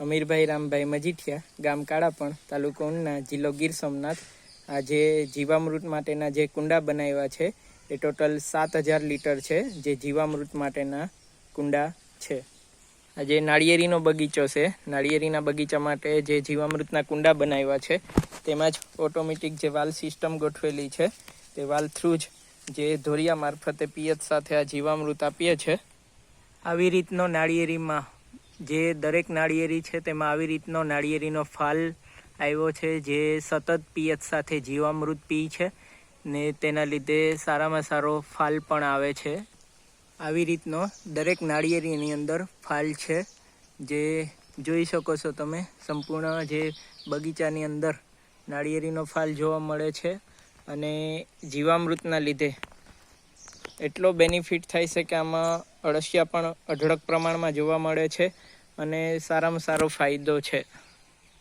અમીરભાઈ રામભાઈ મજીઠિયા, ગામ કાળાપણ, તાલુકો ઉના જિલ્લો ગીર સોમનાથ. આ જે જીવામૃત માટેના જે કુંડા બનાવ્યા છે, એ ટોટલ સાત હજાર લીટર છે, જે જીવામૃત માટેના કુંડા છે. આ જે નાળિયેરીનો બગીચો છે. નાળિયેરીના બગીચા માટે જે જીવામૃતના કુંડા બનાવ્યા છે, તેમાં જ ઓટોમેટિક જે વાલ સિસ્ટમ ગોઠવેલી છે, તે વાલ થ્રુ જ જે ધોરિયા મારફતે પિયત સાથે આ જીવામૃત આપીએ છે. આવી રીતનો નાળિયેરીમાં જે દરેક નાળિયેરી છે, તેમાં આવી રીતનો નાળિયેરીનો ફાલ આવ્યો છે, જે સતત પિયત સાથે જીવામૃત પી છે ને તેના લીધે સારામાં સારો ફાલ પણ આવે છે. આવી રીતનો દરેક નાળિયેરીની અંદર ફાલ છે, જે જોઈ શકો છો તમે. સંપૂર્ણ જે બગીચાની અંદર નાળિયેરીનો ફાલ જોવા મળે છે અને જીવામૃતના લીધે એટલો બેનિફિટ થાય છે કે આમાં અળસિયા પણ અઢળક પ્રમાણમાં જોવા મળે છે અને સારામાં સારો ફાયદો છે.